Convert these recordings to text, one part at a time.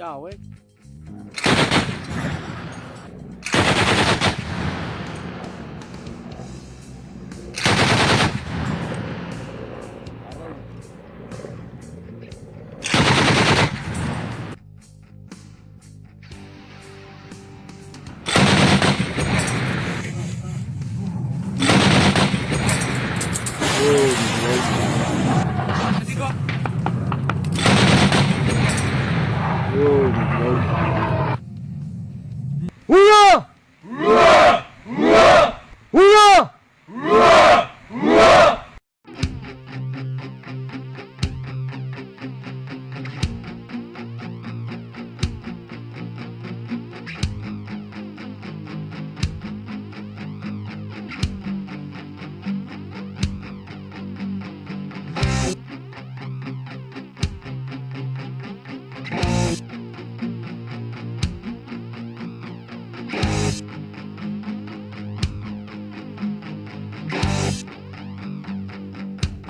야, 왜? 어디가? Oh, my God.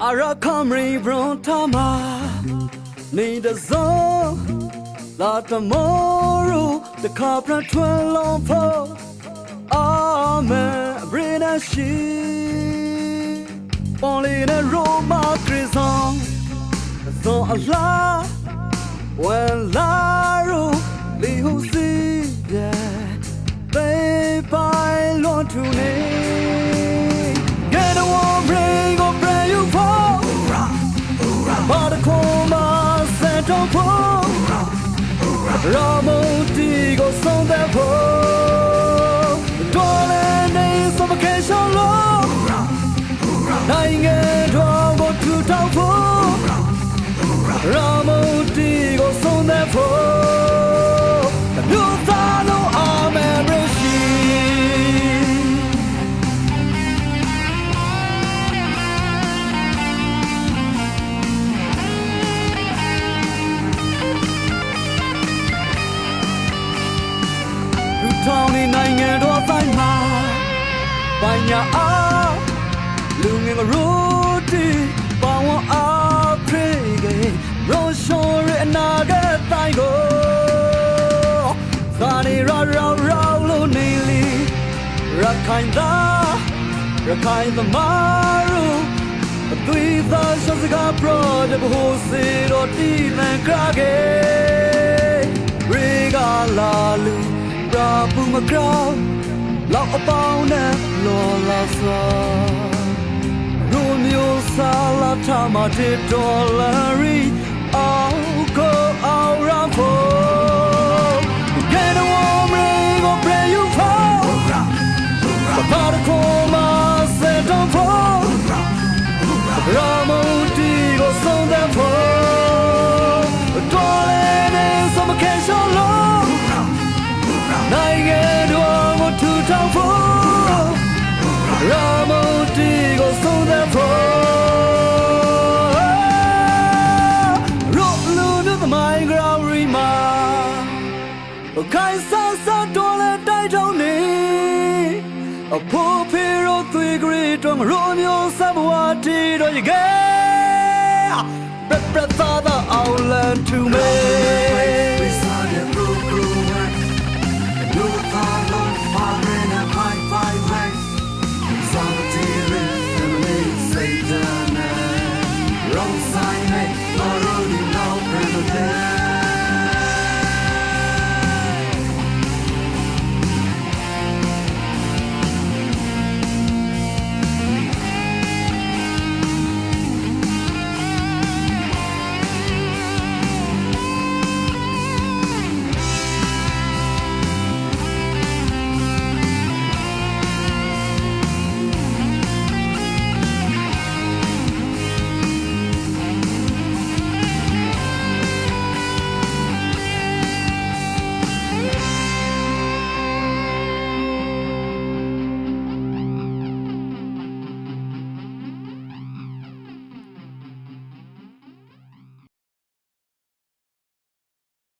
Ara Camry Brontama Need a zone La tomorrow The copra twirl on po Amen Bring a she Only in a Roma prison So Allah When La Ramo င်နေနိုင်ငံတော်တိုင်းမှာပိုင်ညာအားလူငယ်ကရိုတီပေါဝအားဖေးကရောရှော်ရအနာဂတ်တိုင်းကိုသာနေရရောရောလို့နေလီရခိုင်သားရခိုင်သမားတို့အသွေးသားရှောစကားပရောတဲ့ဘိုးစီတော်တီးမန်ကရာကေ ရာပူမကောက်လောက်အပေါင်းနဲ့လောလာစာရိုမျိုးစာလာထမတဲ့ဒေါ်လာရီအောက်ကိုအောက်ရဖို့ Get a warm ring or pray you fall But a coma set on fall ခိုင်ဆန်းဆန်းတော်လဲတိုက်ထုံးနေအဖို့ဖေရိုသွေးကြိတော်မရိုမျိုးစဘဝတီတော်ရေကဲပြပြသာသာအောင်လန်ထူမေ